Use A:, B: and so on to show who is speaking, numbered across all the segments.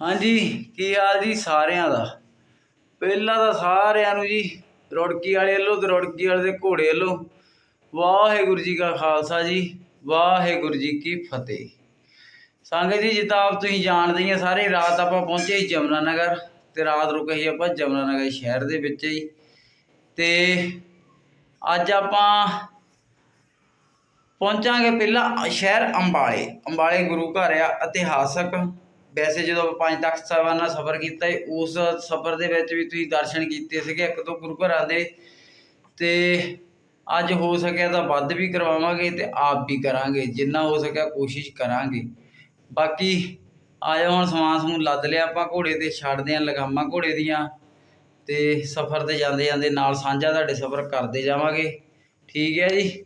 A: ਹਾਂਜੀ, ਕੀ ਹਾਲ ਜੀ ਸਾਰਿਆਂ ਦਾ? ਪਹਿਲਾਂ ਤਾਂ ਸਾਰਿਆਂ ਨੂੰ ਜੀ ਰੁੜਕੀ ਵਾਲੇ ਵੱਲੋਂ ਤੇ ਰੁੜਕੀ ਵਾਲੇ ਦੇ ਘੋੜੇ ਵੱਲੋਂ ਵਾਹਿਗੁਰੂ ਜੀ ਕਾ ਖਾਲਸਾ ਜੀ, ਵਾਹਿਗੁਰੂ ਜੀ ਕੀ ਫਤਿਹ। ਸੰਗਤ ਜੀ, ਜਿੱਦਾਂ ਆਪ ਤੁਸੀਂ ਜਾਣਦੇ ਹੀ ਆ, ਸਾਰੇ ਰਾਤ ਆਪਾਂ ਪਹੁੰਚੇ ਸੀ ਜਮਨਾ ਨਗਰ ਤੇ ਰਾਤ ਰੁਕੇ ਸੀ ਆਪਾਂ ਜਮਨਾ ਨਗਰ ਸ਼ਹਿਰ ਦੇ ਵਿੱਚ ਹੀ ਤੇ ਅੱਜ ਆਪਾਂ ਪਹੁੰਚਾਂਗੇ ਪਹਿਲਾਂ ਸ਼ਹਿਰ ਅੰਬਾਲੇ ਅੰਬਾਲੇ ਗੁਰੂ ਘਰ ਆ, ਇਤਿਹਾਸਕ ਵੈਸੇ ਜਦੋਂ ਆਪਾਂ ਪੰਜ ਤਖਤ ਸਾਹਿਬਾਨ ਨਾਲ ਸਫ਼ਰ ਕੀਤਾ ਸੀ, ਉਸ ਸਫ਼ਰ ਦੇ ਵਿੱਚ ਵੀ ਤੁਸੀਂ ਦਰਸ਼ਨ ਕੀਤੇ ਸੀਗੇ ਇੱਕ ਦੋ ਗੁਰੂ ਘਰਾਂ ਦੇ। ਤੇ ਅੱਜ ਹੋ ਸਕਿਆ ਤਾਂ ਵੱਧ ਵੀ ਕਰਵਾਵਾਂਗੇ ਤੇ ਆਪ ਵੀ ਕਰਾਂਗੇ ਜਿੰਨਾ ਹੋ ਸਕਿਆ ਕੋਸ਼ਿਸ਼ ਕਰਾਂਗੇ। ਬਾਕੀ ਆ ਜਾਓ ਹੁਣ ਸਮਾਨ ਸਮੂਨ ਲੱਦ ਲਿਆ ਆਪਾਂ ਘੋੜੇ ਤੇ ਛੱਡਦੇ ਹਾਂ ਲਗਾਮਾਂ ਘੋੜੇ ਦੀਆਂ। ਤੇ ਸਫ਼ਰ ਤੇ ਜਾਂਦੇ ਜਾਂਦੇ ਨਾਲ ਸਾਂਝਾ ਤੁਹਾਡੇ ਸਫ਼ਰ ਕਰਦੇ ਜਾਵਾਂਗੇ। ਠੀਕ ਹੈ ਜੀ?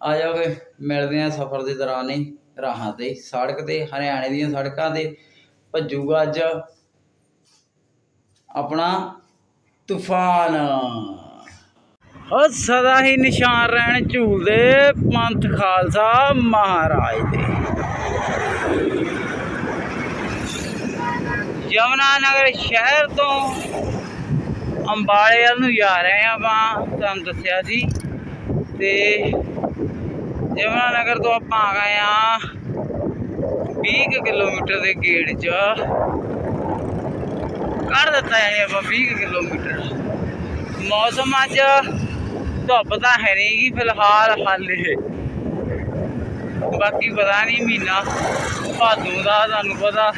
A: ਆ ਜਾਓ ਫਿਰ ਮਿਲਦੇ ਹਾਂ ਸਫ਼ਰ ਦੇ ਦੌਰਾਨ ਹੀ ਰਾਹਾਂ ਤੇ ਸੜਕ ਤੇ ਹਰਿਆਣੇ ਦੀਆਂ ਸੜਕਾਂ ਤੇ। ਭੱਜੂਗਾ ਅੱਜ ਆਪਣਾ ਤੂਫਾਨ। ਉਹ ਸਦਾ ਹੀ ਨਿਸ਼ਾਨ ਰਹਿਣ ਝੂਲਦੇ ਪੰਥ ਖਾਲਸਾ ਮਹਾਰਾਜ ਦੇ। ਯਮਨਾ ਨਗਰ ਸ਼ਹਿਰ ਤੋਂ ਅੰਬਾਲੇ ਵੱਲ ਨੂੰ ਜਾ ਰਹੇ ਆ ਆਪਾਂ, ਤੁਹਾਨੂੰ ਦੱਸਿਆ ਸੀ। ਤੇ ਯਮਨਾ ਨਗਰ ਤੋਂ ਆਪਾਂ ਆ ਗਏ ਆ 20 ਕੁ ਕਿਲੋਮੀਟਰ ਦੇ ਗੇੜ 'ਚ। ਕਰ ਦਿੱਤਾ ਯਾਨੀ ਆਪਾਂ 20 ਕੁ ਕਿਲੋਮੀਟਰ। ਮੌਸਮ ਅੱਜ ਧੁੱਪ ਤਾਂ ਹੈ ਨਹੀਂ ਗੀ ਫਿਲਹਾਲ ਹਾਲੇ। ਬਾਕੀ ਪਤਾ ਨਹੀਂ ਮਹੀਨਾ, ਭਾਦੋਂ ਦਾ ਤੁਹਾਨੂੰ ਪਤਾ।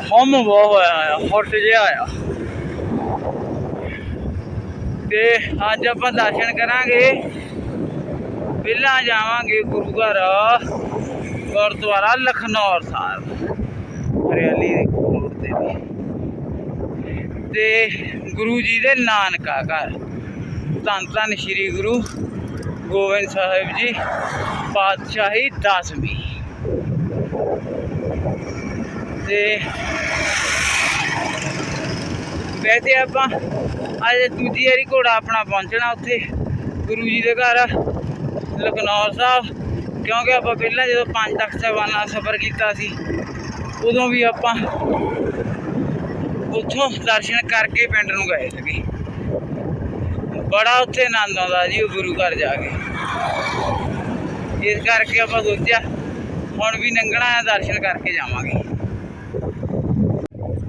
A: ਹਮ ਬਹੁਤ ਹੋਇਆ ਆ ਹੁੱਟ ਜਿਹਾ ਆ। ਤੇ ਅੱਜ ਆਪਾਂ ਦਰਸ਼ਨ ਕਰਾਂਗੇ। ਪਹਿਲਾਂ ਜਾਵਾਂਗੇ ਗੁਰੂ ਘਰ। ਗੁਰਦੁਆਰਾ ਲਖਨੌਰ ਸਾਹਿਬ, ਹਰਿਆਲੀ ਦੇ ਤੇ। ਤੇ ਗੁਰੂ ਜੀ ਦੇ ਨਾਨਕਾ ਘਰ, ਧੰਨ ਧੰਨ ਸ੍ਰੀ ਗੁਰੂ ਗੋਬਿੰਦ ਸਾਹਿਬ ਜੀ, ਪਾਤਸ਼ਾਹੀ ਦਸਵੀਂ। ਤੇ ਵੈਸੇ ਆਪਾਂ ਅੱਜ ਦੂਜੀ ਵਾਰੀ ਘੋੜਾ ਆਪਣਾ ਪਹੁੰਚਣਾ ਉੱਥੇ, ਗੁਰੂ ਜੀ ਦੇ ਘਰ, ਲਖਨੌਰ ਸਾਹਿਬ। ਕਿਉਂਕਿ ਆਪਾਂ ਪਹਿਲਾਂ ਜਦੋਂ ਪੰਜ ਤਖਤ ਸਾਹਿਬਾਨ ਦਾ ਸਫ਼ਰ ਕੀਤਾ ਸੀ, ਉਦੋਂ ਵੀ ਆਪਾਂ ਉੱਥੋਂ ਦਰਸ਼ਨ ਕਰਕੇ ਪਿੰਡ ਨੂੰ ਗਏ ਸੀਗੇ। ਬੜਾ ਉੱਥੇ ਆਨੰਦ ਆਉਂਦਾ ਜੀ ਉਹ ਗੁਰੂ ਘਰ ਜਾ ਕੇ। ਇਸ ਕਰਕੇ ਆਪਾਂ ਸੋਚਿਆ, ਹੁਣ ਵੀ ਨੰਗਣਾ ਆ, ਦਰਸ਼ਨ ਕਰਕੇ ਜਾਵਾਂਗੇ।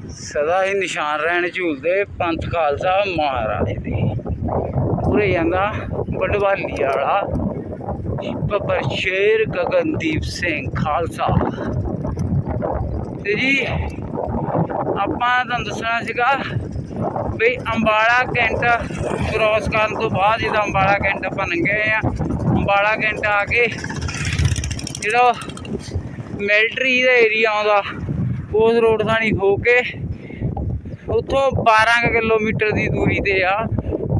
A: ਸਦਾ ਹੀ ਨਿਸ਼ਾਨ ਰਹਿਣ ਝੂਲਦੇ ਪੰਥ ਖਾਲਸਾ ਮਹਾਰਾਜ ਦੇ। ਪੂਰੇ ਜਾਂਦਾ ਬਡਵਾਲੀ ਵਾਲਾ। ਬੱਬਰ ਸ਼ੇਰ ਗਗਨਦੀਪ ਸਿੰਘ ਖਾਲਸਾ। ਤੇ ਜੀ, ਆਪਾਂ ਤੁਹਾਨੂੰ ਦੱਸਣਾ ਸੀਗਾ ਵੀ ਅੰਬਾਲਾ ਕੈਂਟ ਕ੍ਰੋਸ ਕਰਨ ਤੋਂ ਬਾਅਦ ਜਦੋਂ ਅੰਬਾਲਾ ਕੈਂਟ ਆਪਾਂ ਲੰਘੇ ਆ ਅੰਬਾਲਾ ਕੈਂਟ ਆ ਕੇ ਜਿਹੜਾ ਮਿਲਟਰੀ ਦਾ ਏਰੀਆ ਆਉਂਦਾ, ਉਸ ਰੋਡ ਥਾਣੀ ਹੋ ਕੇ ਉੱਥੋਂ 12 ਕੁ ਕਿਲੋਮੀਟਰ ਦੀ ਦੂਰੀ ਤੇ ਆ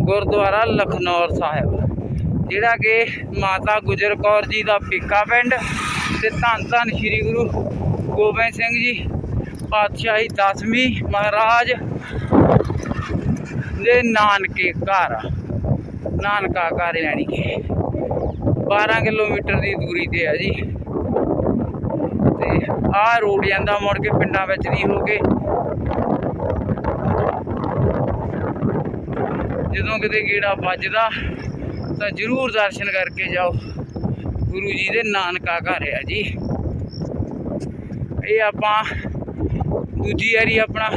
A: ਗੁਰਦੁਆਰਾ ਲਖਨੌਰ ਸਾਹਿਬ। ਜਿਹੜਾ ਕਿ ਮਾਤਾ ਗੁਜਰ ਕੌਰ ਜੀ ਦਾ ਪੇਕਾ ਪਿੰਡ ਤੇ ਧੰਨ ਧੰਨ ਸ੍ਰੀ ਗੁਰੂ ਗੋਬਿੰਦ ਸਿੰਘ ਜੀ, ਪਾਤਸ਼ਾਹੀ ਦਸਵੀਂ ਮਹਾਰਾਜ ਦੇ ਨਾਨਕੇ ਘਰ ਨਾਨਕਾ ਘਰ ਯਾਨੀ ਕਿ। 12 ਕਿਲੋਮੀਟਰ ਦੀ ਦੂਰੀ ਤੇ ਆ ਜੀ। ਤੇ ਆਹ ਰੋਡ ਜਾਂਦਾ ਮੁੜ ਕੇ ਪਿੰਡਾਂ ਵਿੱਚ ਦੀ ਹੋ ਕੇ। ਜਦੋਂ ਕਿਤੇ ਗੇੜਾ ਵੱਜਦਾ ਤਾਂ ਜ਼ਰੂਰ ਦਰਸ਼ਨ ਕਰਕੇ ਜਾਓ। ਗੁਰੂ ਜੀ ਦੇ ਨਾਨਕਾ ਘਰ ਆ ਜੀ। ਇਹ ਆਪਾਂ ਦੂਜੀ ਵਾਰੀ ਆਪਣਾ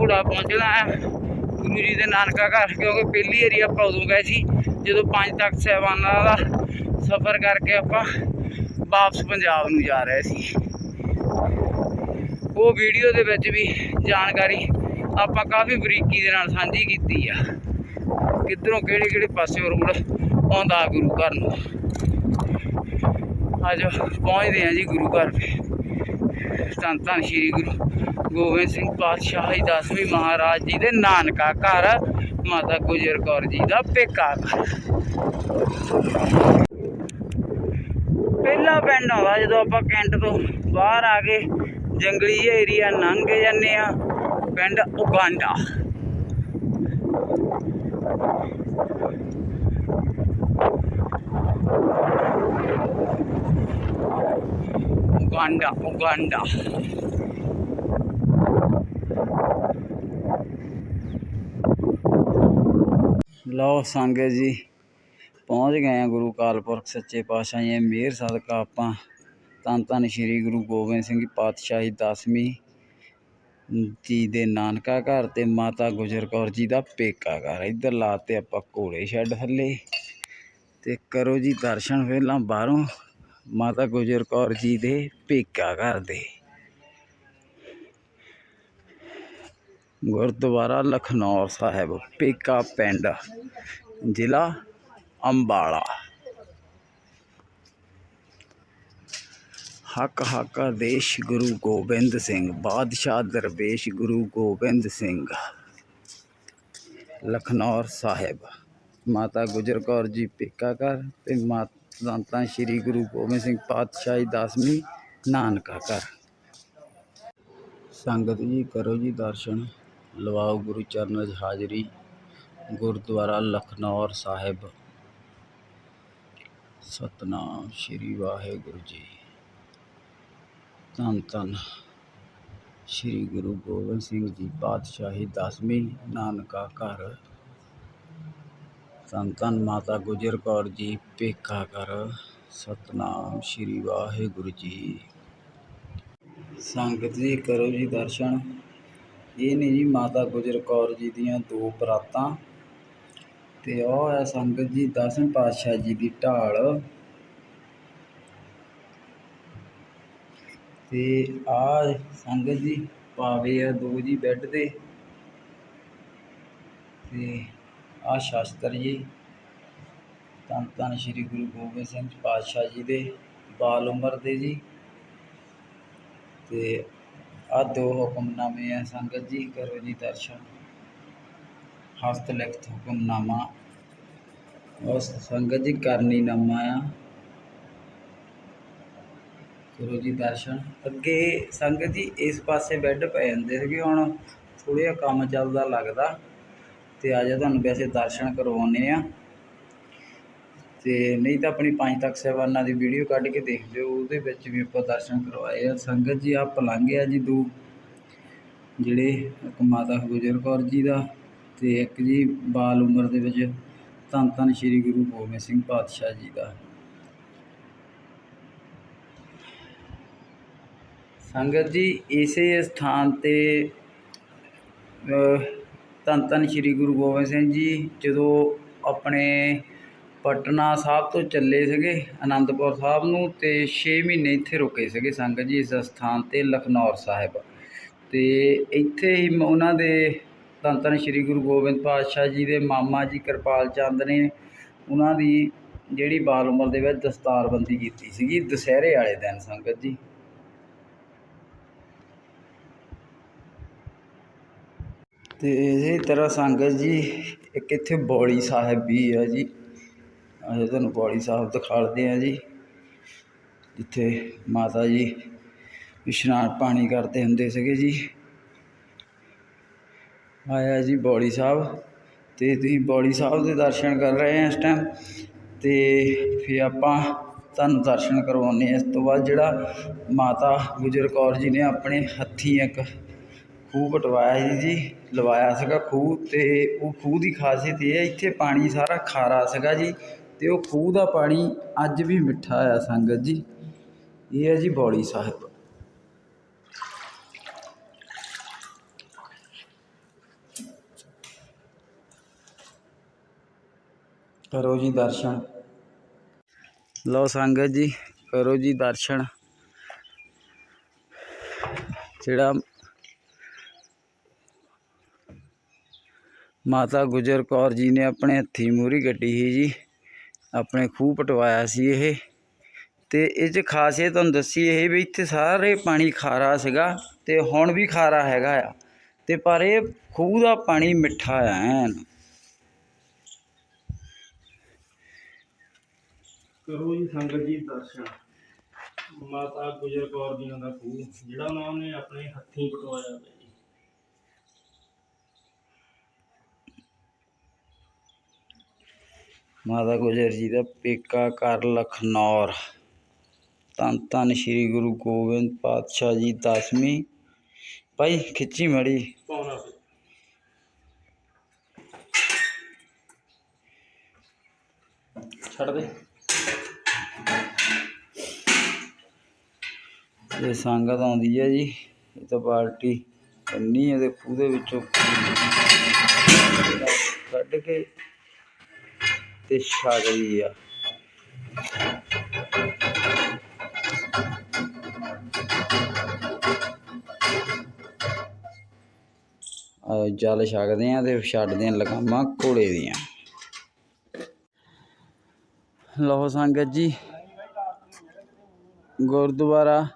A: ਘੋੜਾ ਪਹੁੰਚਣਾ ਹੈ। ਗੁਰੂ ਜੀ ਦੇ ਨਾਨਕਾ ਘਰ, ਕਿਉਂਕਿ ਪਹਿਲੀ ਵਾਰੀ ਆਪਾਂ ਉਦੋਂ ਗਏ ਸੀ, ਜਦੋਂ ਪੰਜ ਤਖਤ ਸਾਹਿਬਾਨਾਂ ਦਾ ਸਫ਼ਰ ਕਰਕੇ ਆਪਾਂ ਵਾਪਸ ਪੰਜਾਬ ਨੂੰ ਜਾ ਰਹੇ ਸੀ। ਉਹ ਵੀਡੀਓ ਦੇ ਵਿੱਚ ਵੀ ਜਾਣਕਾਰੀ ਆਪਾਂ ਕਾਫੀ ਬਰੀਕੀ ਦੇ ਨਾਲ ਸਾਂਝੀ ਕੀਤੀ ਆ। ਕਿੱਧਰੋਂ ਕਿਹੜੇ ਕਿਹੜੇ ਪਾਸੇ ਰੋਡ ਆਉਂਦਾ ਗੁਰੂ ਘਰ ਨੂੰ। ਅੱਜ ਪਹੁੰਚਦੇ ਆ ਜੀ ਗੁਰੂ ਘਰ। ਧੰਨ ਧੰਨ ਸ੍ਰੀ ਗੁਰੂ ਗੋਬਿੰਦ ਸਿੰਘ ਪਾਤਸ਼ਾਹ ਜੀ, ਦਸਵੇਂ ਮਹਾਰਾਜ ਜੀ ਦੇ ਨਾਨਕਾ ਘਰ, ਮਾਤਾ ਗੁਜਰ ਕੌਰ ਜੀ ਦਾ ਪੇਕਾ ਘਰ। ਪਹਿਲਾ ਪਿੰਡ ਆਉਂਦਾ ਜਦੋਂ ਆਪਾਂ ਕੈਂਟ ਤੋਂ ਬਾਹਰ ਆ ਕੇ ਜੰਗਲੀ ਏਰੀਆ ਲੰਘ ਜਾਂਦੇ ਆ ਪਿੰਡ ਉਗਾਂਡਾ। ਉਗਾਂਡਾ ਉਗਾਂਡਾ ਲਓ ਸੰਗਤ ਜੀ, ਪਹੁੰਚ ਗਏ ਆ ਗੁਰੂ ਕਾਲਪੁਰਖ ਸੱਚੇ ਪਾਤਸ਼ਾਹ ਜੀ ਦੀ ਮਿਹਰ ਸਦਕਾ ਆਪਾਂ। ਧੰਨ ਧੰਨ ਸ੍ਰੀ ਗੁਰੂ ਗੋਬਿੰਦ ਸਿੰਘ ਪਾਤਸ਼ਾਹੀ ਦਸਵੀਂ ਜੀ ਦੇ ਨਾਨਕਾ ਘਰ ਤੇ ਮਾਤਾ ਗੁਜਰ ਕੌਰ ਜੀ ਦਾ ਪੇਕਾ ਘਰ। ਇੱਧਰ ਲਾਤੇ ਆਪਾਂ ਘੋੜੇ ਛੱਡ ਥੱਲੇ ਤੇ ਕਰੋ ਜੀ ਦਰਸ਼ਨ ਪਹਿਲਾਂ ਬਾਹਰੋਂ। ਮਾਤਾ ਗੁਜਰ ਕੌਰ ਜੀ ਦੇ ਪੇਕਾ ਘਰ ਦੇ ਗੁਰਦੁਆਰਾ ਲਖਨੌਰ ਸਾਹਿਬ ਪੇਕਾ ਪਿੰਡ ਜ਼ਿਲ੍ਹਾ ਅੰਬਾਲਾ ਹੱਕ ਹੱਕ ਆਦੇਸ਼ ਗੁਰੂ ਗੋਬਿੰਦ ਸਿੰਘ ਬਾਦਸ਼ਾਹ ਦਰਵੇਸ਼ ਗੁਰੂ ਗੋਬਿੰਦ ਸਿੰਘ ਲਖਨੌਰ ਸਾਹਿਬ ਮਾਤਾ ਗੁਜਰ ਕੌਰ ਜੀ ਪੇਕਾ ਘਰ ਤੇ ਮਾਤਾ ਸ਼੍ਰੀ ਗੁਰੂ ਗੋਬਿੰਦ ਸਿੰਘ ਪਾਤਸ਼ਾਹੀ ਦਸਵੀਂ ਨਾਨਕਾ ਘਰ। ਸੰਗਤ ਜੀ, ਕਰੋ ਜੀ ਦਰਸ਼ਨ। ਲਵਾਓ ਗੁਰੂ ਚਰਨ 'ਚ ਹਾਜ਼ਰੀ। ਗੁਰਦੁਆਰਾ ਲਖਨੌਰ ਸਾਹਿਬ। ਸਤਨਾਮ ਸ਼੍ਰੀ ਵਾਹਿਗੁਰੂ ਜੀ। ਧੰਨ ਧੰਨ ਸ਼੍ਰੀ ਗੁਰੂ ਗੋਬਿੰਦ ਸਿੰਘ ਜੀ ਪਾਤਸ਼ਾਹੀ ਦਸਵੀਂ ਨਾਨਕਾ ਘਰ। ਧੰਨ ਧੰਨ ਮਾਤਾ ਗੁਜਰ ਕੌਰ ਜੀ ਪੇਕਾ ਕਰ ਸਤਨਾਮ ਸ਼੍ਰੀ ਵਾਹਿਗੁਰੂ ਜੀ। ਸੰਗਤ ਜੀ, ਕਰੋ ਜੀ ਦਰਸ਼ਨ। ਇਹ ਨੇ ਜੀ ਮਾਤਾ ਗੁਜਰ ਕੌਰ ਜੀ ਦੀਆਂ ਦੋ ਬਰਾਤਾਂ ਤੇ ਉਹ ਹੈ ਸੰਗਤ ਜੀ ਦਸਵੇਂ ਪਾਤਸ਼ਾਹ ਜੀ ਦੀ ਢਾਲ। ਤੇ ਆ ਸੰਗਤ ਜੀ, ਪਾਵੇ ਆ ਦੋ ਜੀ ਬੈੱਡ ਤੇ। ਤੇ ਆ ਸ਼ਾਸਤਰ ਜੀ ਧੰਨ ਧੰਨ ਸ਼੍ਰੀ ਗੁਰੂ ਗੋਬਿੰਦ ਸਿੰਘ ਪਾਤਸ਼ਾਹ ਜੀ ਦੇ ਬਾਲ ਉਮਰ ਦੇ ਜੀ। ਤੇ ਆ ਦੋ ਹੁਕਮਨਾਮੇ ਆ ਸੰਗਤ ਜੀ, ਕਰੋ ਜੀ ਦਰਸ਼ਨ। ਹਸਤ ਲਿਖਤ ਹੁਕਮਨਾਮਾ ਉਸ ਸੰਗਤ ਜੀ ਕਰਨੀ ਨਾਮਾ ਆ। ਕਰੋ ਜੀ ਦਰਸ਼ਨ। ਅੱਗੇ ਸੰਗਤ ਜੀ ਇਸ ਪਾਸੇ ਬੈੱਡ ਪੈ ਜਾਂਦੇ ਸੀਗੇ, ਹੁਣ ਥੋੜ੍ਹਾ ਜਿਹਾ ਕੰਮ ਚੱਲਦਾ ਲੱਗਦਾ। ਤੇ ਆ ਜਾ ਤੁਹਾਨੂੰ ਵੈਸੇ ਦਰਸ਼ਨ ਕਰਵਾਉਣੇ ਆ ਤੇ ਨਹੀਂ ਤਾਂ ਆਪਣੀ ਪੰਜ ਤੱਕ ਸਹਿਬਾਨਾਂ ਦੀ ਵੀਡੀਓ ਕੱਢ ਕੇ ਦੇਖ ਲਿਓ, ਉਹਦੇ ਵਿੱਚ ਵੀ ਆਪਾਂ ਦਰਸ਼ਨ ਕਰਵਾਏ ਆ। ਸੰਗਤ ਜੀ ਆ ਪਲੰਘ ਆ ਜੀ ਦੋ ਜਿਹੜੇ ਇੱਕ ਮਾਤਾ ਗੁਜਰ ਕੌਰ ਜੀ ਦਾ ਤੇ ਇੱਕ ਜੀ ਬਾਲ ਉਮਰ ਦੇ ਵਿੱਚ ਧੰਨ ਧੰਨ ਸ਼੍ਰੀ ਗੁਰੂ ਗੋਬਿੰਦ ਸਿੰਘ ਪਾਤਸ਼ਾਹ ਜੀ ਦਾ। ਸੰਗਤ ਜੀ, ਇਸੇ ਸਥਾਨ ਤੇ ਧੰਨ ਧੰਨ ਸ਼੍ਰੀ ਗੁਰੂ ਗੋਬਿੰਦ ਸਿੰਘ ਜੀ, ਜਦੋਂ ਆਪਣੇ ਪਟਨਾ ਸਾਹਿਬ ਤੋਂ ਚੱਲੇ ਸੀਗੇ ਆਨੰਦਪੁਰ ਸਾਹਿਬ ਨੂੰ ਤੇ 6 ਮਹੀਨੇ ਇੱਥੇ ਰੁਕੇ ਸੀਗੇ ਸੰਗਤ ਜੀ ਇਸ ਸਥਾਨ ਤੇ ਲਖਨੌਰ ਸਾਹਿਬ। ਤੇ ਇੱਥੇ ਹੀ ਉਹਨਾਂ ਦੇ ਧੰਨ ਧੰਨ ਸ਼੍ਰੀ ਗੁਰੂ ਗੋਬਿੰਦ ਪਾਤਸ਼ਾਹ ਜੀ ਦੇ ਮਾਮਾ ਜੀ ਕਿਰਪਾਲ ਚੰਦ ਨੇ ਉਹਨਾਂ ਦੀ ਜਿਹੜੀ ਬਾਲ ਉਮਰ ਦੇ ਵਿੱਚ ਦਸਤਾਰਬੰਦੀ ਕੀਤੀ ਸੀਗੀ ਦੁਸਹਿਰੇ ਵਾਲੇ ਦਿਨ ਸੰਗਤ ਜੀ। ਅਤੇ ਇਸੇ ਤਰ੍ਹਾਂ ਸੰਗਤ ਜੀ, ਇੱਕ ਇੱਥੇ ਬੌਲੀ ਸਾਹਿਬ ਵੀ ਆ ਜੀ। ਅਸੀਂ ਤੁਹਾਨੂੰ ਬੌਲੀ ਸਾਹਿਬ ਦਿਖਾਲਦੇ ਹਾਂ ਜੀ, ਜਿੱਥੇ ਮਾਤਾ ਜੀ ਇਸ਼ਨਾਨ ਪਾਣੀ ਕਰਦੇ ਹੁੰਦੇ ਸੀਗੇ ਜੀ। ਆਇਆ ਜੀ ਬੌਲੀ ਸਾਹਿਬ ਤੇ ਤੁਸੀਂ ਬੌਲੀ ਸਾਹਿਬ ਦੇ ਦਰਸ਼ਨ ਕਰ ਰਹੇ ਆ ਇਸ ਟਾਈਮ ਤੇ ਫਿਰ ਆਪਾਂ ਤੁਹਾਨੂੰ ਦਰਸ਼ਨ ਕਰਵਾਉਣੇ ਆ ਇਸ ਤੋਂ ਬਾਅਦ ਜਿਹੜਾ ਮਾਤਾ ਗੁਜਰ ਕੌਰ ਜੀ ਨੇ ਆਪਣੇ ਹੱਥੀਂ ਇੱਕ ਖੂਹ ਕਟਵਾਇਆ ਜੀ ਜੀ। ਲਵਾਇਆ ਸੀਗਾ ਖੂਹ ਤੇ ਉਹ ਖੂਹ ਦੀ ਖਾਸੀਅਤ ਇਹ ਹੈ, ਇੱਥੇ ਪਾਣੀ ਸਾਰਾ ਖਾਰਾ ਸੀਗਾ ਜੀ ਅਤੇ ਉਹ ਖੂਹ ਦਾ ਪਾਣੀ ਅੱਜ ਵੀ ਮਿੱਠਾ ਆ ਸੰਗਤ ਜੀ। ਇਹ ਹੈ ਜੀ ਬੌਲੀ ਸਾਹਿਬ। ਕਰੋ ਜੀ ਦਰਸ਼ਨ। ਲਓ ਸੰਗਤ ਜੀ, ਕਰੋ ਜੀ ਦਰਸ਼ਨ। ਜਿਹੜਾ ਮਾਤਾ ਗੁਜਰ ਕੌਰ ਜੀ ਨੇ ਆਪਣੇ ਹੱਥੀਂ ਮੂਹਰੀ ਗੱਡੀ ਸੀ ਜੀ। ਆਪਣੇ ਖੂਹ ਪਟਵਾਇਆ ਸੀ ਇਹ। ਅਤੇ ਇਹ 'ਚ ਖਾਸੀਅਤ ਤੁਹਾਨੂੰ ਦੱਸੀ ਇਹ ਵੀ ਇੱਥੇ ਸਾਰੇ ਪਾਣੀ ਖਾਰਾ ਸੀਗਾ ਅਤੇ ਹੁਣ ਵੀ ਖਾਰਾ ਹੈਗਾ ਆ। ਅਤੇ ਪਰ ਇਹ ਖੂਹ ਦਾ ਪਾਣੀ ਮਿੱਠਾ ਆ ਐਨ।
B: ਕਰੋ ਜੀ ਸੰਗਤ ਜੀ ਦਰਸ਼ਨ। ਮਾਤਾ ਗੁਜਰ ਕੌਰ ਜੀ ਦਾ ਖੂਹ, ਜਿਹੜਾ ਉਹਨਾਂ ਨੇ ਆਪਣੇ ਹੱਥੀਂ ਪਟਵਾਇਆ ਹੋਇਆ
A: ਮਾਤਾ ਗੁਜਰ ਜੀ ਦਾ ਪੇਕਾ ਘਰ ਲਖਨੌਰ। ਧੰਨ ਧੰਨ ਸ਼੍ਰੀ ਗੁਰੂ ਗੋਬਿੰਦ ਪਾਤਸ਼ਾਹ ਜੀ ਦਸਵੀਂ। ਭਾਈ ਖਿੱਚੀ ਮੜੀ।
B: ਪਾਉਣਾ ਛੱਡ ਦੇ।
A: ਇਹ ਸੰਗਤ ਆਉਂਦੀ ਹੈ ਜੀ। ਇਹ ਤਾਂ ਪਾਰਟੀ ਕੰਨੀ ਇਹਦੇ ਖੂਹ ਦੇ ਵਿੱਚੋਂ ਕੱਢ ਕੇ ਤੇ ਛਕ ਲਈ ਆ। ਜਲ ਛਕਦੇ ਆ ਤੇ ਛੱਡਦੇ ਆ ਲਗਾਮਾਂ ਘੋੜੇ ਦੀਆਂ। ਲਓ ਸੰਗਤ ਜੀ, ਗੁਰਦੁਆਰਾ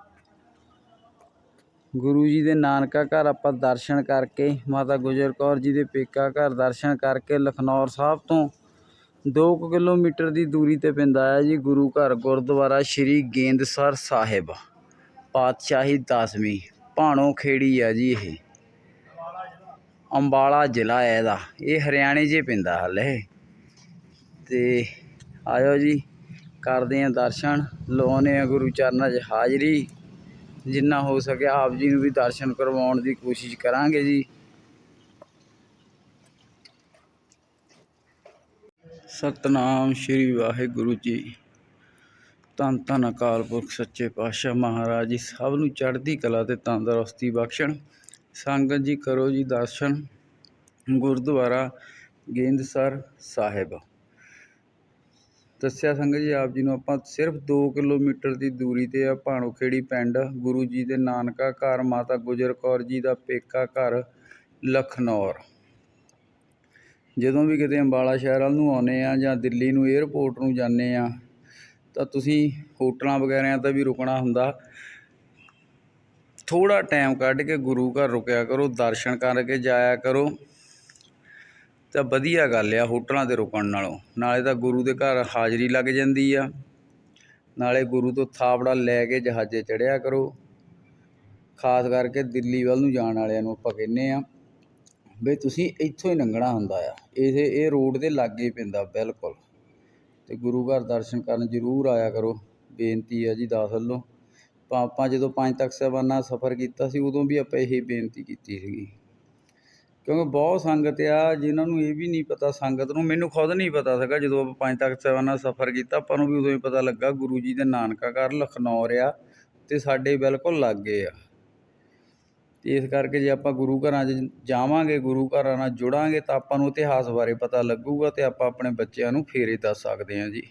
A: ਗੁਰੂ ਜੀ ਦੇ ਨਾਨਕਾ ਘਰ ਆਪਾਂ ਦਰਸ਼ਨ ਕਰਕੇ, ਮਾਤਾ ਗੁਜਰ ਕੌਰ ਜੀ ਦੇ ਪੇਕਾ ਘਰ ਦਰਸ਼ਨ ਕਰਕੇ ਲਖਨੌਰ ਸਾਹਿਬ ਤੋਂ ਦੋ ਕੁ ਕਿਲੋਮੀਟਰ ਦੀ ਦੂਰੀ ਤੇ ਪੈਂਦਾ ਹੈ ਜੀ, ਗੁਰੂ ਘਰ ਗੁਰਦੁਆਰਾ ਸ਼੍ਰੀ ਗੇਂਦਸਰ ਸਾਹਿਬ। ਪਾਤਸ਼ਾਹੀ ਦਸਵੀਂ, ਭਾਣੋ ਖੇੜੀ ਆ ਜੀ ਇਹ। ਅੰਬਾਲਾ ਜ਼ਿਲ੍ਹਾ ਹੈ ਇਹਦਾ। ਇਹ ਹਰਿਆਣੇ 'ਚ ਪੈਂਦਾ ਹਾਲੇ। ਤੇ ਆਇਓ ਜੀ, ਕਰਦੇ ਆ ਦਰਸ਼ਨ। ਲਾਉਨੇ ਆ ਗੁਰੂ ਚਰਨਾਂ 'ਚ ਹਾਜ਼ਰੀ। ਜਿੰਨਾ ਹੋ ਸਕਿਆ ਆਪ ਜੀ ਨੂੰ ਵੀ ਦਰਸ਼ਨ ਕਰਵਾਉਣ ਦੀ ਕੋਸ਼ਿਸ਼ ਕਰਾਂਗੇ ਜੀ। ਸਤਨਾਮ ਸ਼੍ਰੀ ਵਾਹਿਗੁਰੂ ਜੀ। ਧੰਨ ਧੰਨ ਅਕਾਲ ਪੁਰਖ ਸੱਚੇ ਪਾਤਸ਼ਾਹ ਮਹਾਰਾਜ ਜੀ, ਸਭ ਨੂੰ ਚੜ੍ਹਦੀ ਕਲਾ ਤੇ ਤੰਦਰੁਸਤੀ ਬਖਸ਼ਣ। ਸੰਗਤ ਜੀ, ਕਰੋ ਜੀ ਦਰਸ਼ਨ। ਗੁਰਦੁਆਰਾ ਗੇਂਦਸਰ ਸਾਹਿਬ। ਦੱਸਿਆ ਸੰਗਤ ਜੀ, ਆਪ ਜੀ ਨੂੰ ਆਪਾਂ ਸਿਰਫ 2 ਕਿਲੋਮੀਟਰ ਦੀ ਦੂਰੀ ਤੇ ਆ, ਭਾਣੋਖੇੜੀ ਪਿੰਡ। ਗੁਰੂ ਜੀ ਦੇ ਨਾਨਕਾ ਘਰ, ਮਾਤਾ ਗੁਜਰ ਕੌਰ ਜੀ ਦਾ ਪੇਕਾ ਘਰ, ਲਖਨੌਰ। ਜਦੋਂ ਵੀ ਕਿਤੇ ਅੰਬਾਲਾ ਸ਼ਹਿਰ ਵੱਲ ਨੂੰ ਆਉਂਦੇ ਹਾਂ ਜਾਂ ਦਿੱਲੀ ਨੂੰ ਏਅਰਪੋਰਟ ਨੂੰ ਜਾਂਦੇ ਹਾਂ, ਤਾਂ ਤੁਸੀਂ ਹੋਟਲਾਂ ਵਗੈਰਾ ਤੇ ਵੀ ਰੁਕਣਾ ਹੁੰਦਾ। ਥੋੜ੍ਹਾ ਟਾਈਮ ਕੱਢ ਕੇ ਗੁਰੂ ਘਰ ਰੁਕਿਆ ਕਰੋ, ਦਰਸ਼ਨ ਕਰਕੇ ਜਾਇਆ ਕਰੋ। ਤਾਂ ਵਧੀਆ ਗੱਲ ਆ ਹੋਟਲਾਂ ਤੇ ਰੁਕਣ ਨਾਲੋਂ। ਨਾਲੇ ਤਾਂ ਗੁਰੂ ਦੇ ਘਰ ਹਾਜ਼ਰੀ ਲੱਗ ਜਾਂਦੀ ਆ। ਨਾਲੇ ਗੁਰੂ ਤੋਂ ਥਾਪੜਾ ਲੈ ਕੇ ਜਹਾਜ਼ੇ ਚੜਿਆ ਕਰੋ। ਖਾਸ ਕਰਕੇ ਦਿੱਲੀ ਵੱਲ ਨੂੰ ਜਾਣ ਵਾਲਿਆਂ ਨੂੰ ਆਪਾਂ ਕਹਿੰਦੇ ਆ ਵੀ ਤੁਸੀਂ ਇੱਥੋਂ ਹੀ ਲੰਘਣਾ ਹੁੰਦਾ ਆ। ਇਹ ਇਹ ਰੋਡ ਦੇ ਲਾਗੇ ਪੈਂਦਾ ਬਿਲਕੁਲ। ਅਤੇ ਗੁਰੂ ਘਰ ਦਰਸ਼ਨ ਕਰਨ ਜ਼ਰੂਰ ਆਇਆ ਕਰੋ। ਬੇਨਤੀ ਆ ਜੀ ਦਾਸ ਵੱਲੋਂ। ਆਪਾਂ ਜਦੋਂ ਪੰਜ ਤਖਤ ਸਾਹਿਬਾਨਾਂ ਸਫ਼ਰ ਕੀਤਾ ਸੀ, ਉਦੋਂ ਵੀ ਆਪਾਂ ਇਹ ਬੇਨਤੀ ਕੀਤੀ ਸੀਗੀ। ਕਿਉਂਕਿ ਬਹੁਤ ਸੰਗਤ ਆ, ਜਿਨ੍ਹਾਂ ਨੂੰ ਇਹ ਵੀ ਨਹੀਂ ਪਤਾ, ਸੰਗਤ ਨੂੰ ਮੈਨੂੰ ਖੁਦ ਨਹੀਂ ਪਤਾ ਸੀਗਾ ਜਦੋਂ ਆਪਾਂ ਪੰਜ ਤਖਤ ਸਾਹਿਬਾਨਾਂ ਸਫ਼ਰ ਕੀਤਾ, ਆਪਾਂ ਨੂੰ ਵੀ ਉਦੋਂ ਹੀ ਪਤਾ ਲੱਗਾ, ਗੁਰੂ ਜੀ ਦੇ ਨਾਨਕਾ ਘਰ ਲਖਨੌਰ ਆ, ਤੇ ਸਾਡੇ ਬਿਲਕੁਲ ਲਾਗੇ ਆ। ਅਤੇ ਇਸ ਕਰਕੇ ਜੇ ਆਪਾਂ ਗੁਰੂ ਘਰਾਂ 'ਚ ਜਾਵਾਂਗੇ, ਗੁਰੂ ਘਰਾਂ ਨਾਲ ਜੁੜਾਂਗੇ ਤਾਂ ਆਪਾਂ ਨੂੰ ਇਤਿਹਾਸ ਬਾਰੇ ਪਤਾ ਲੱਗੇਗਾ ਅਤੇ ਆਪਾਂ ਆਪਣੇ ਬੱਚਿਆਂ ਨੂੰ ਫੇਰ ਹੀ ਦੱਸ ਸਕਦੇ ਹਾਂ ਜੀ।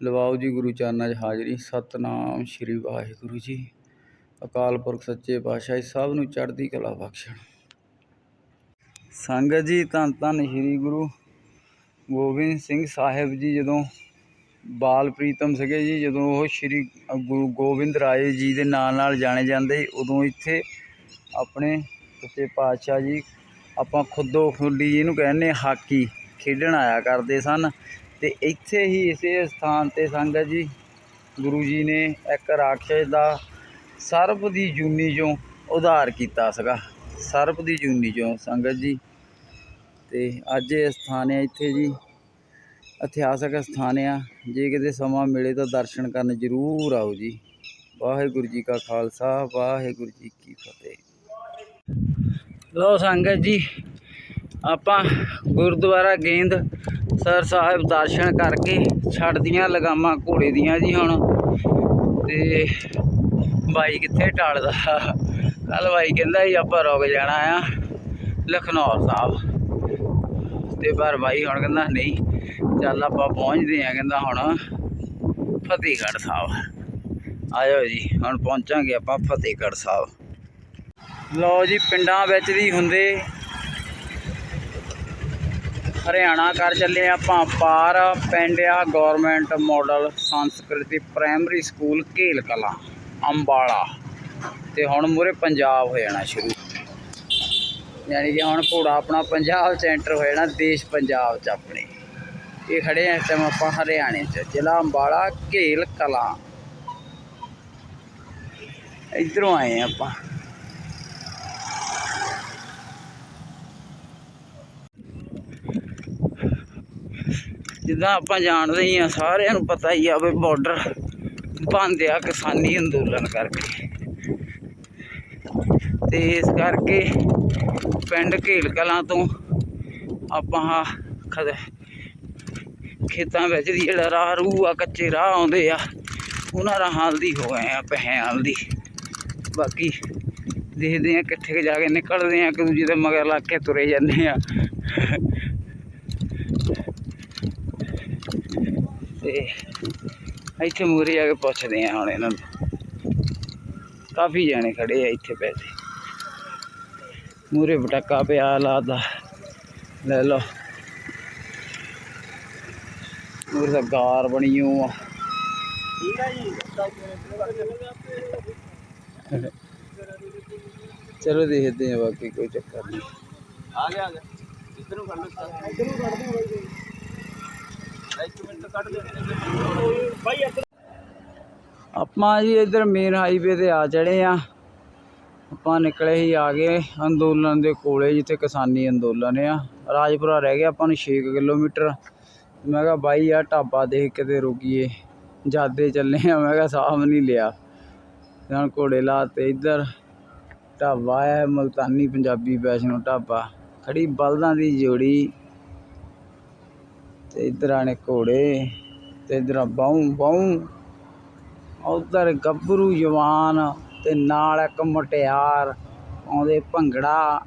A: ਲਵਾਓ ਜੀ ਗੁਰੂ ਚਰਨਾਂ 'ਚ ਹਾਜ਼ਰੀ। ਸਤਨਾਮ ਸ਼੍ਰੀ ਵਾਹਿਗੁਰੂ ਜੀ। ਅਕਾਲ ਪੁਰਖ ਸੱਚੇ ਪਾਤਸ਼ਾਹ ਸਭ ਨੂੰ ਚੜ੍ਹਦੀ ਕਲਾ ਬਖਸ਼ਣ। ਸੰਗਤ ਜੀ, ਧੰਨ ਧੰਨ ਸ਼੍ਰੀ ਗੁਰੂ ਗੋਬਿੰਦ ਸਿੰਘ ਸਾਹਿਬ ਜੀ, ਜਦੋਂ ਬਾਲ ਪ੍ਰੀਤਮ ਸੀਗੇ ਜੀ, ਜਦੋਂ ਉਹ ਸ਼੍ਰੀ ਗੁਰੂ ਗੋਬਿੰਦ ਰਾਏ ਜੀ ਦੇ ਨਾਂ ਨਾਲ ਜਾਣੇ ਜਾਂਦੇ ਉਦੋਂ ਇੱਥੇ ਆਪਣੇ ਸੱਚੇ ਪਾਤਸ਼ਾਹ ਜੀ, ਆਪਾਂ ਖੁੱਦੋ ਖੁੱਡੀ ਜਿਹਨੂੰ ਕਹਿੰਦੇ ਹਾਕੀ ਖੇਡਣ ਆਇਆ ਕਰਦੇ ਸਨ। ਤੇ ਇੱਥੇ ਹੀ ਇਸੇ ਸਥਾਨ ਤੇ ਸੰਗਤ ਜੀ, ਗੁਰੂ ਜੀ ਨੇ ਇੱਕ ਰਾਖਸ਼ ਦਾ ਸਰਪ ਦੀ ਜੂਨੀ ਚੋਂ ਉਧਾਰ ਕੀਤਾ ਸੀਗਾ। ਸਰਪ ਦੀ ਜੂਨੀ ਚੋਂ ਸੰਗਤ ਜੀ। ਤੇ ਅੱਜ ਇਹ ਸਥਾਨ ਹੈ ਇੱਥੇ ਜੀ। ਇਤਿਹਾਸਕ ਸਥਾਨ ਆ। ਜੇ ਕਿਤੇ ਸਮਾਂ ਮਿਲੇ ਤਾਂ ਦਰਸ਼ਨ ਕਰਨ ਜ਼ਰੂਰ ਆਓ ਜੀ। ਵਾਹਿਗੁਰੂ ਜੀ ਕਾ ਖਾਲਸਾ, ਵਾਹਿਗੁਰੂ ਜੀ ਕੀ ਫਤਿਹ। ਲੋ ਸੰਗਤ ਜੀ, ਆਪਾਂ ਗੁਰਦੁਆਰਾ ਗੇਂਦ ਸਰ ਸਾਹਿਬ ਦਰਸ਼ਨ ਕਰਕੇ ਛੱਡਦੀਆਂ ਲਗਾਮਾਂ ਘੋੜੇ ਦੀਆਂ ਜੀ ਹੁਣ। ਤੇ ਬਾਈ ਕਿੱਥੇ ਟਾਲਦਾ? ਕੱਲ ਬਾਈ ਕਹਿੰਦਾ ਜੀ, ਆਪਾਂ ਰੁਕ ਜਾਣਾ ਆ ਲਖਨੌਰ ਸਾਹਿਬ। ਤੇ ਪਰ ਬਾਈ ਹੁਣ ਕਹਿੰਦਾ, ਨਹੀਂ, ਚੱਲ ਆਪਾਂ ਪਹੁੰਚਦੇ ਆ ਕਹਿੰਦਾ ਹੁਣ ਫਤਿਹਗੜ੍ਹ ਸਾਹਿਬ। ਆਇਓ ਜੀ, ਹੁਣ ਪਹੁੰਚਾਂਗੇ ਆਪਾਂ ਫਤਿਹਗੜ੍ਹ ਸਾਹਿਬ। ਲਓ ਜੀ, ਪਿੰਡਾਂ ਵਿੱਚ ਵੀ ਹੁੰਦੇ। ਹਰਿਆਣਾ ਕਰ ਚੱਲੇ ਆਪਾਂ, ਪਾਰ ਪਿੰਡ ਆ government model Sanskriti primary school Ghel Kalan, Ambala. ਤੇ ਹੁਣ ਮੂਰੇ ਪੰਜਾਬ ਹੋ ਜਾਣਾ ਸ਼ੁਰੂ। ਯਾਨੀ ਕਿ ਹੁਣ ਘੋੜਾ ਆਪਣਾ ਪੰਜਾਬ ਚ ਐਂਟਰ ਹੋ ਜਾਣਾ, ਦੇਸ਼ ਪੰਜਾਬ ਚ ਆਪਣੇ। ਇਹ ਖੜੇ ਆ ਇਸ ਟਾਈਮ ਆਪਾਂ ਹਰਿਆਣੇ ਚ, ਜ਼ਿਲ੍ਹਾ ਅੰਬਾਲਾ ਘੇਲ ਕਲਾਂ। ਇਧਰੋਂ ਆਏ ਆ ਆਪਾਂ। ਜਿੱਦਾਂ ਆਪਾਂ ਜਾਣਦੇ ਹੀ ਆ ਸਾਰਿਆਂ ਨੂੰ ਪਤਾ ਹੀ ਆ ਵੀ ਬਾਰਡਰ ਬੰਦ ਆ ਕਿਸਾਨੀ ਅੰਦੋਲਨ ਕਰਕੇ। ਤੇ ਇਸ ਕਰਕੇ ਪਿੰਡ ਘੇਲ ਕਲਾਂ ਤੋਂ ਆਪਾਂ ਆਹ ਖੇਤਾਂ ਵਿੱਚ ਦੀ ਜਿਹੜਾ ਰਾਹ ਰੂ ਆ, ਕੱਚੇ ਰਾਹ ਆਉਂਦੇ ਆ, ਉਹਨਾਂ ਰਾਹਾਂ ਦੀ ਹੋ ਗਏ ਆ ਪਹਿਆਂ ਦੀ। ਬਾਕੀ ਦੇਖਦੇ ਆ ਕਿੱਥੇ ਜਾ ਕੇ ਨਿਕਲਦੇ ਆ ਕਿ ਦੂਜੇ ਦੇ ਮਗਰ ਲੱਗ ਕੇ ਤੁਰੇ ਜਾਂਦੇ ਆ ਤੇ ਇੱਥੇ ਮੂਰੇ ਜਾ ਕੇ ਪੁੱਛਦੇ ਆ ਹੁਣ ਇਹਨਾਂ ਨੂੰ ਕਾਫੀ ਜਾਣੇ ਖੜੇ ਆ ਇੱਥੇ ਪੈਸੇ ਮੂਰੇ ਪਟਾਕਾ ਪਿਆ ਲਾਦਾ ਲੈ ਲਓ ਮੂਰੇ ਦਾ ਗਾਰ ਬਣੀ ਓ ਆ
B: ਠੀਕ ਹੈ ਜੀ
A: ਚਲੋ ਦੇਖਦੇ ਆ ਬਾਕੀ ਕੋਈ ਚੱਕਰ ਨਹੀਂ
B: ਆ ਗਿਆ ਆ ਗਿਆ ਇੱਧਰ ਨੂੰ ਕੱਢ ਲਓ ਇੱਧਰ ਨੂੰ ਕੱਢ ਦੂੰ ਬਾਈ ਇੱਕ ਮਿੰਟ ਕੱਢ ਦੇ ਬਾਈ ਇੱਧਰ
A: ਆਪਾਂ ਜੀ ਇੱਧਰ ਮੇਨ ਹਾਈਵੇ ਤੇ ਆ ਚੜੇ ਆ ਆਪਾਂ ਨਿਕਲੇ ਹੀ ਆ ਗਏ ਅੰਦੋਲਨ ਦੇ ਕੋਲੇ, ਜਿੱਥੇ ਕਿਸਾਨੀ ਅੰਦੋਲਨ ਆ। ਰਾਜਪੁਰਾ ਰਹਿ ਗਿਆ ਆਪਾਂ ਨੂੰ 6 ਕਿਲੋਮੀਟਰ। ਮੈਂ ਕਿਹਾ, ਬਾਈ ਆ ਢਾਬਾ ਦੇਖ ਕੇ ਤੇ ਰੁਕੀਏ। ਜਾਦੇ ਚੱਲੇ ਆ। ਮੈਂ ਕਿਹਾ ਸਾਹ ਨਹੀਂ ਲਿਆ। ਤੇ ਹੁਣ ਘੋੜੇ ਲਾਤੇ ਇੱਧਰ। ਢਾਬਾ ਹੈ, ਮਲਤਾਨੀ ਪੰਜਾਬੀ ਵੈਸ਼ਨੋ ਢਾਬਾ। ਖੜੀ ਬਲਦਾਂ ਦੀ ਜੋੜੀ। ਤੇ ਇੱਧਰ ਆਣੇ ਘੋੜੇ ਤੇ ਇੱਧਰ ਬਾਹੂ ਬਾਹੂ ਉਧਰ ਗੱਭਰੂ ਜਵਾਨ ਤੇ ਨਾਲ ਇੱਕ ਮਟਿਆਰ ਆਉਂਦੇ ਭੰਗੜਾ।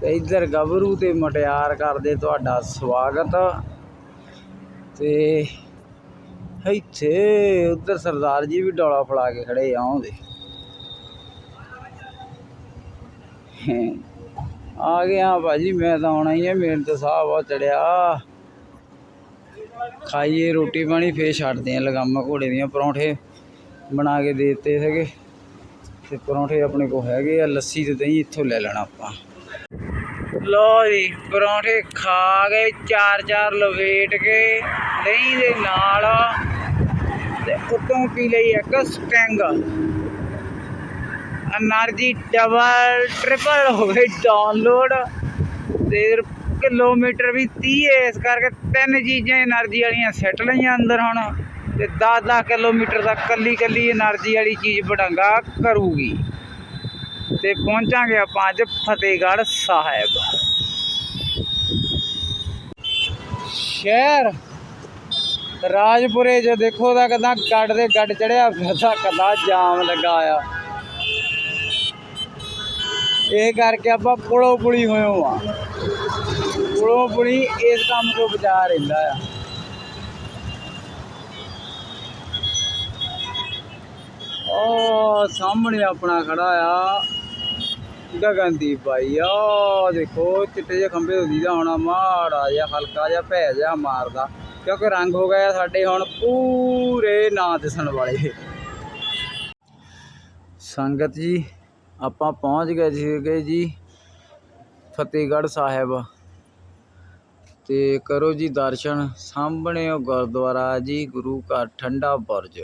A: ਤੇ ਇੱਧਰ ਗੱਭਰੂ ਤੇ ਮੁਟਿਆਰ ਕਰਦੇ ਤੁਹਾਡਾ ਸਵਾਗਤ। ਤੇ ਇੱਥੇ ਉਧਰ ਸਰਦਾਰ ਜੀ ਵੀ ਡੋਲਾ ਫੜਾ ਕੇ ਖੜੇ ਆਉਂਦੇ। ਆ ਗਿਆ ਭਾਜੀ, ਮੈਂ ਤਾਂ ਆਉਣਾ ਹੀ ਹੈ ਮੇਰੇ ਤਾਂ ਸਾਹ ਬਹੁਤ ਚੜਿਆ। ਖਾਈਏ ਰੋਟੀ ਪਾਣੀ, ਫੇਰ ਛੱਡਦੇ ਆ ਲਗਾਮਾ ਘੋੜੇ ਦੀਆਂ ਪਰੌਂਠੇ ਬਣਾ ਕੇ ਦੇ ਦਿੱਤੇ ਹੈਗੇ ਤੇ ਪਰੌਂਠੇ ਆਪਣੇ ਕੋਲ ਹੈਗੇ ਆ, ਲੱਸੀ ਤੇ ਦਹੀਂ ਇੱਥੋਂ ਲੈ ਲੈਣਾ ਆਪਾਂ। ਲੋ ਜੀ, ਪਰੌਂਠੇ ਖਾ ਗਏ, ਚਾਰ ਚਾਰ ਲਵੇਟ ਕੇ ਦਹੀਂ ਦੇ ਨਾਲ। ਤੇ ਉੱਤੋਂ ਪੀ ਲਈ ਇੱਕ ਸਟੈਂਗ। એનર્ਜੀ ਡਬਲ, ਟ੍ਰਿਪਲ ਹੋ ਗਈ ਡਾਊਨਲੋਡ। ਤੇ ਕਿਲੋਮੀਟਰ ਵੀ 30 ਹੈ, ਇਸ ਕਰਕੇ ਤਿੰਨ ਚੀਜ਼ਾਂ એનર્ਜੀ ਵਾਲੀਆਂ ਸੈੱਟ ਲਈਆਂ ਅੰਦਰ ਹੁਣ ਤੇ 10-10 ਕਿਲੋਮੀਟਰ ਦਾ ਕੱਲੀ ਕੱਲੀ એનર્ਜੀ ਵਾਲੀ ਚੀਜ਼ ਬਡੰਗਾ ਕਰੂਗੀ। ਤੇ ਪਹੁੰਚਾਂਗੇ ਆਪਾਂ ਅੱਜ ਫਤਿਹਗੜ੍ਹ ਸਾਹਿਬ। ਸ਼ਹਿਰ ਰਾਜਪੁਰੇ ਜੇ ਦੇਖੋ ਤਾਂ ਕਦਾਂ ਗੱਡ ਦੇ ਗੱਡ ਚੜਿਆ ਫਿਰਦਾ ਕਦਾਂ ਜਾਮ ਲੱਗਾ ਆ। ਇਹ ਕਰਕੇ ਆਪਾਂ ਪੁਲੋ ਪੁਲੀ ਹੋਏ ਆ ਪੁਲੋ ਪੁਲੀ ਇਸ ਕੰਮ ਤੋਂ ਬਚਾ ਰਹਿੰਦਾ ਆ। ਉਹ ਸਾਹਮਣੇ ਆਪਣਾ ਖੜਾ ਆ, ਗਗਨਦੀਪ ਭਾਈ। ਆ ਦੇਖੋ, ਚਿੱਟੇ ਜਿਹੇ ਖੰਭੇ ਹੁੰਦੀ ਦੀਦਾ ਹੋਣਾ, ਮਾੜਾ ਜਿਹਾ, ਹਲਕਾ ਜਿਹਾ ਭੈ ਜਿਹਾ ਮਾਰਦਾ। ਕਿਉਂਕਿ ਰੰਗ ਹੋ ਗਿਆ ਸਾਡੇ ਹੁਣ ਪੂਰੇ ਨਾ ਦਿਸਣ ਵਾਲੇ। ਸੰਗਤ ਜੀ, ਆਪਾਂ ਪਹੁੰਚ ਗਏ ਸੀਗੇ ਜੀ, ਫਤਿਹਗੜ੍ਹ ਸਾਹਿਬ। ਤੇ ਕਰੋ ਜੀ ਦਰਸ਼ਨ। ਸਾਹਮਣੇ ਉਹ ਗੁਰਦੁਆਰਾ ਜੀ, ਗੁਰੂ ਘਰ ਠੰਡਾ ਬੁਰਜ।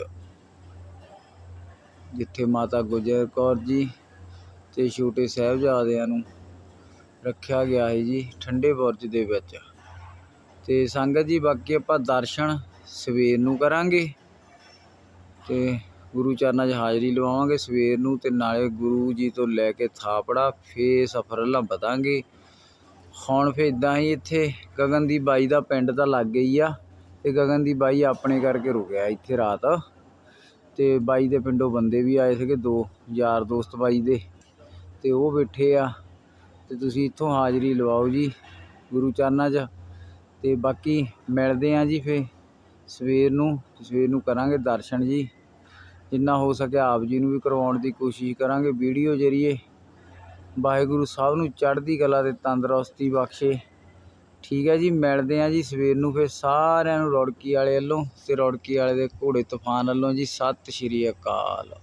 A: ਜਿੱਥੇ ਮਾਤਾ ਗੁਜਰ ਕੌਰ ਜੀ ਤੇ ਛੋਟੇ ਸਾਹਿਬਜ਼ਾਦਿਆਂ ਨੂੰ ਰੱਖਿਆ ਗਿਆ ਹੈ ਜੀ, ਠੰਡੇ ਬੁਰਜ ਦੇ ਵਿੱਚ। ਤੇ ਸੰਗਤ ਜੀ, ਬਾਕੀ ਆਪਾਂ ਦਰਸ਼ਨ ਸਵੇਰ ਨੂੰ ਕਰਾਂਗੇ ਤੇ ਗੁਰੂ ਚਰਨਾਂ 'ਚ ਹਾਜ਼ਰੀ ਲਵਾਵਾਂਗੇ ਸਵੇਰ ਨੂੰ ਤੇ ਨਾਲੇ ਗੁਰੂ ਜੀ ਤੋਂ ਲੈ ਕੇ ਥਾਪੜਾ, ਫੇਰ ਸਫ਼ਰ ਲੰਬਦਾਂਗੇ ਹੁਣ ਫਿਰ ਇੱਦਾਂ ਹੀ ਇੱਥੇ ਗਗਨਦੀਪ ਬਾਈ ਦਾ ਪਿੰਡ ਤਾਂ ਲੱਗ ਗਈ ਆ ਤੇ ਗਗਨਦੀਪ ਬਾਈ ਆਪਣੇ ਕਰਕੇ ਰੁਕਿਆ ਇੱਥੇ ਰਾਤ। ਅਤੇ ਬਾਈ ਦੇ ਪਿੰਡੋਂ ਬੰਦੇ ਵੀ ਆਏ ਸੀਗੇ, ਦੋ ਯਾਰ ਦੋਸਤ ਬਾਈ ਦੇ। ਅਤੇ ਉਹ ਬੈਠੇ ਆ। ਅਤੇ ਤੁਸੀਂ ਇੱਥੋਂ ਹਾਜ਼ਰੀ ਲਵਾਓ ਜੀ ਗੁਰੂ ਚਰਨਾਂ 'ਚ। ਅਤੇ ਬਾਕੀ ਮਿਲਦੇ ਹਾਂ ਜੀ ਫਿਰ ਸਵੇਰ ਨੂੰ। ਸਵੇਰ ਨੂੰ ਕਰਾਂਗੇ ਦਰਸ਼ਨ ਜੀ। ਜਿੰਨਾ ਹੋ ਸਕਿਆ ਆਪ ਜੀ ਨੂੰ ਵੀ ਕਰਵਾਉਣ ਦੀ ਕੋਸ਼ਿਸ਼ ਕਰਾਂਗੇ। ਵੀਡੀਓ ਜਰੀਏ ਵਾਹਿਗੁਰੂ ਸਾਹਿਬ ਨੂੰ ਚੜ੍ਹਦੀ ਕਲਾ ਤੇ ਤੰਦਰੁਸਤੀ ਬਖਸ਼ੇ। ਠੀਕ ਹੈ ਜੀ, ਮਿਲਦੇ ਆ ਜੀ ਸਵੇਰ ਨੂੰ ਫਿਰ ਸਾਰਿਆਂ ਨੂੰ ਰੌੜਕੀ ਵਾਲੇ ਵੱਲੋਂ ਤੇ ਰੌੜਕੀ ਵਾਲੇ ਦੇ ਘੋੜੇ ਤੂਫਾਨ ਵੱਲੋਂ ਜੀ। ਸਤਿ ਸ਼੍ਰੀ ਅਕਾਲ।